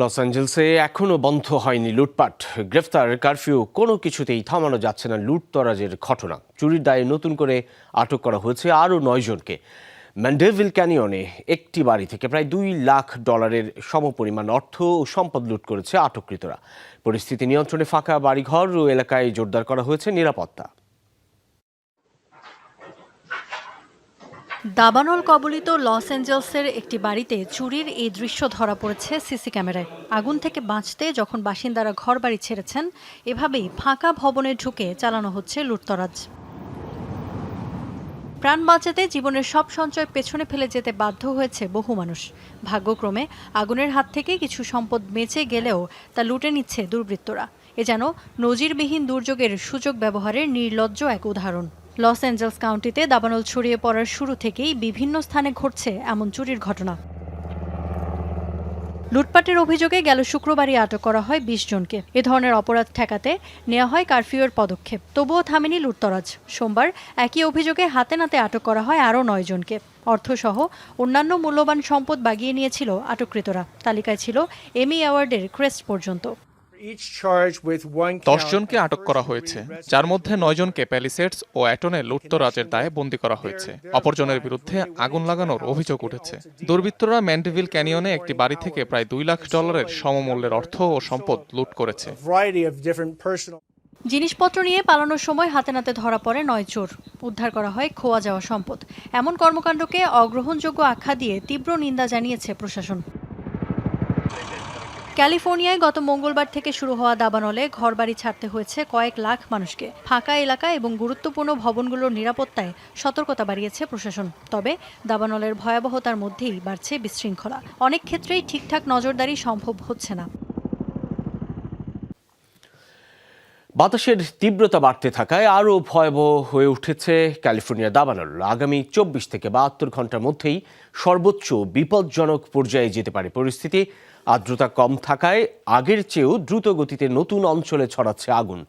Loss অ্যাঞ্জেলসে এখনও বন্ধ হয়নি লুটপাট। গ্রেফতার কারফিউ কোনো কিছুতেই থামানো যাচ্ছে না লুটতরাজের ঘটনা। চুরির দায়ে নতুন করে আটক করা হয়েছে আরও নয় জনকে। ম্যান্ডেভিল ক্যানিয়নে একটি বাড়ি থেকে প্রায় দুই লাখ ডলারের সমপরিমাণ অর্থ ও সম্পদ লুট করেছে আটককৃতরা। পরিস্থিতি নিয়ন্ত্রণে ফাঁকা বাড়িঘর ও এলাকায় জোরদার করা হয়েছে নিরাপত্তা। দাবানল কবলিত লস অ্যাঞ্জেলসের একটি বাড়িতে চুরির এই দৃশ্য ধরা পড়েছে সিসি ক্যামেরায়। আগুন থেকে বাঁচতে যখন বাসিন্দারা ঘর বাড়ি ছেড়েছেন, এভাবেই ফাঁকা ভবনে ঢুকে চালানো হচ্ছে লুটতরাজ। প্রাণ বাঁচাতে জীবনের সব সঞ্চয় পেছনে ফেলে যেতে বাধ্য হয়েছে বহু মানুষ। ভাগ্যক্রমে আগুনের হাত থেকে কিছু সম্পদ বেঁচে গেলেও তা লুটে নিচ্ছে দুর্বৃত্তরা। এ যেন নজিরবিহীন দুর্যোগের সুযোগ ব্যবহারের নির্লজ্জ এক উদাহরণ। লস অ্যাঞ্জেলস কাউন্টিতে দাবানল ছড়িয়ে পড়ার শুরু থেকেই বিভিন্ন স্থানে ঘটছে এমন চুরির ঘটনা। লুটপাটের অভিযোগে গেল শুক্রবারই আটক করা হয় বিশ জনকে। এ ধরনের অপরাধ ঠেকাতে নেওয়া হয় কারফিউয়ের পদক্ষেপ। তবুও থামেনি লুটতরাজ। সোমবার একই অভিযোগে হাতে নাতে আটক করা হয় আরও নয় জনকে। অর্থসহ অন্যান্য মূল্যবান সম্পদ বাগিয়ে নিয়েছিল আটককৃতরা। তালিকায় ছিল এমি অ্যাওয়ার্ডের ক্রেস্ট পর্যন্ত। Each charged with one দশ জনকে আটক করা হয়েছে যার মধ্যে নয় জনকে প্যালিসেডস ও অ্যাটনে লুটতরাজের দায়ে বন্দী করা হয়েছে। অপরজনের বিরুদ্ধে আগুন লাগানোর অভিযোগ উঠেছে। দুর্বৃত্তরা ম্যান্ডেভিল ক্যানিয়নে একটি বাড়ি থেকে প্রায় দুই লাখ ডলারের সমমূল্যের অর্থ ও সম্পদ লুট করেছে। a variety of different personal জিনিসপত্র নিয়ে পালানোর সময় হাতে নাতে ধরা পড়ে নয় চোর। উদ্ধার করা হয় খোয়া যাওয়া সম্পদ। এমন কর্মকাণ্ডকে অগ্রহণযোগ্য আখ্যা দিয়ে তীব্র নিন্দা জানিয়েছে প্রশাসন। ক্যালিফোর্নিয়ায় গত মঙ্গলবার থেকে শুরু হওয়া দাবানলে ঘরবাড়ি ছাড়তে হয়েছে কয়েক লাখ মানুষকে। ফাঁকা এলাকা এবং গুরুত্বপূর্ণ ভবনগুলোর নিরাপত্তায় সতর্কতা বাড়িয়েছে প্রশাসন। তবে দাবানলের ভয়াবহতার মধ্যেই বাড়ছে বিশৃঙ্খলা। অনেক ক্ষেত্রেই ঠিকঠাক নজরদারি সম্ভব হচ্ছে না। বাতাসের তীব্রতা বাড়তে থাকায় আরও ভয়াবহ হয়ে উঠেছে ক্যালিফোর্নিয়া দাবানল। আগামী চব্বিশ থেকে বাহাত্তর ঘণ্টার মধ্যেই সর্বোচ্চ বিপজ্জনক পর্যায়ে যেতে পারে পরিস্থিতি। আর্দ্রতা কম থাকায় আগের চেয়েও দ্রুত গতিতে নতুন অঞ্চলে ছড়াচ্ছে আগুন।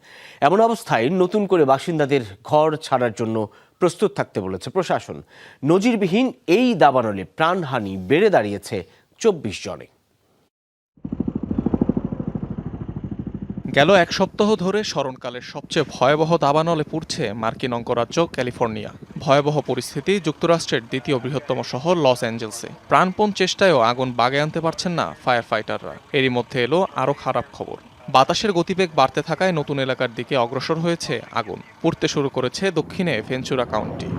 এমন অবস্থায় নতুন করে বাসিন্দাদের ঘর ছাড়ার জন্য প্রস্তুত থাকতে বলেছে প্রশাসন। নজিরবিহীন এই দাবানলে প্রাণহানি বেড়ে দাঁড়িয়েছে চব্বিশ জনে। গেল এক সপ্তাহ ধরে স্মরণকালের সবচেয়ে ভয়াবহ দাবানলে পুড়ছে মার্কিন অঙ্গরাজ্য ক্যালিফোর্নিয়া। ভয়াবহ পরিস্থিতি যুক্তরাষ্ট্রের দ্বিতীয় বৃহত্তম শহর লস অ্যাঞ্জেলসে। প্রাণপণ চেষ্টায়ও আগুন বাগে আনতে পারছেন না ফায়ার ফাইটাররা এরই মধ্যে এলো আরও খারাপ খবর। বাতাসের গতিবেগ বাড়তে থাকায় নতুন এলাকার দিকে অগ্রসর হয়েছে আগুন। পুড়তে শুরু করেছে দক্ষিণে ভেঞ্চুরা কাউন্টি।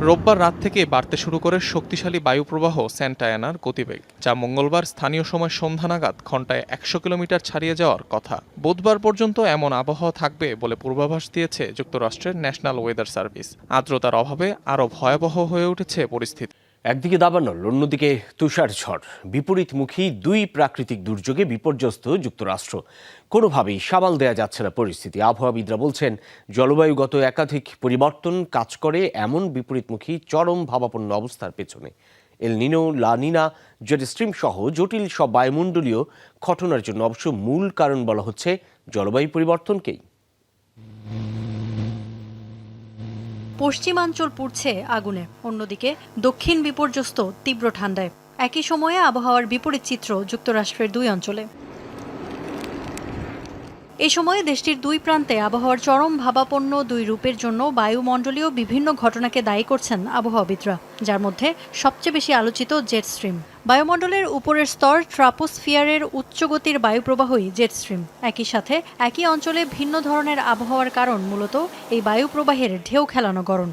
রোববার রাত থেকে বাড়তে শুরু করে শক্তিশালী বায়ুপ্রবাহ স্যান্টায়ানার গতিবেগ, যা মঙ্গলবার স্থানীয় সময় সন্ধ্যা নাগাদ ঘণ্টায় একশো কিলোমিটার ছাড়িয়ে যাওয়ার কথা। বুধবার পর্যন্ত এমন আবহাওয়া থাকবে বলে পূর্বাভাস দিয়েছে যুক্তরাষ্ট্রের ন্যাশনাল ওয়েদার সার্ভিস। আর্দ্রতার অভাবে আরও ভয়াবহ হয়ে উঠেছে পরিস্থিতি। একদিকে দাবানল, অন্যদিকে তুষার ঝড়। বিপরীতমুখী দুই প্রাকৃতিক দুর্যোগে বিপর্যস্ত যুক্তরাষ্ট্র। কোনোভাবেই সামাল দেয়া যাচ্ছে না পরিস্থিতি। আবহাওয়াবিদরা বলছেন জলবায়ুগত একাধিক পরিবর্তন কাজ করে এমন বিপরীতমুখী চরম ভাবাপন্ন অবস্থার পেছনে। এল নিনো, লা নিনা জেট স্ট্রিম সহ জটিল সব বায়ুমণ্ডলীয় ঘটনার জন্য অবশ্য মূল কারণ বলা হচ্ছে জলবায়ু পরিবর্তনকেই। পশ্চিমাঞ্চল পুড়ছে আগুনে, অন্যদিকে দক্ষিণ বিপর্যস্ত তীব্র ঠান্ডায়। একই সময়ে আবহাওয়ার বিপরীত চিত্র যুক্তরাষ্ট্রের দুই অঞ্চলে। এই সময়ে দেশটির দুই প্রান্তে আবহাওয়ার চরম ভাবাপন্ন দুই রূপের জন্য বায়ুমণ্ডলীয় বিভিন্ন ঘটনাকে দায়ী করছেন আবহাওয়াবিদরা, যার মধ্যে সবচেয়ে বেশি আলোচিত জেট স্ট্রিম। বায়ুমণ্ডলের উপরের স্তর ট্রাপোস্ফিয়ারের উচ্চগতির বায়ুপ্রবাহই জেট স্ট্রিম। একই সাথে একই অঞ্চলে ভিন্ন ধরনের আবহাওয়ার কারণ মূলত এই বায়ুপ্রবাহের ঢেউ খেলানো গরম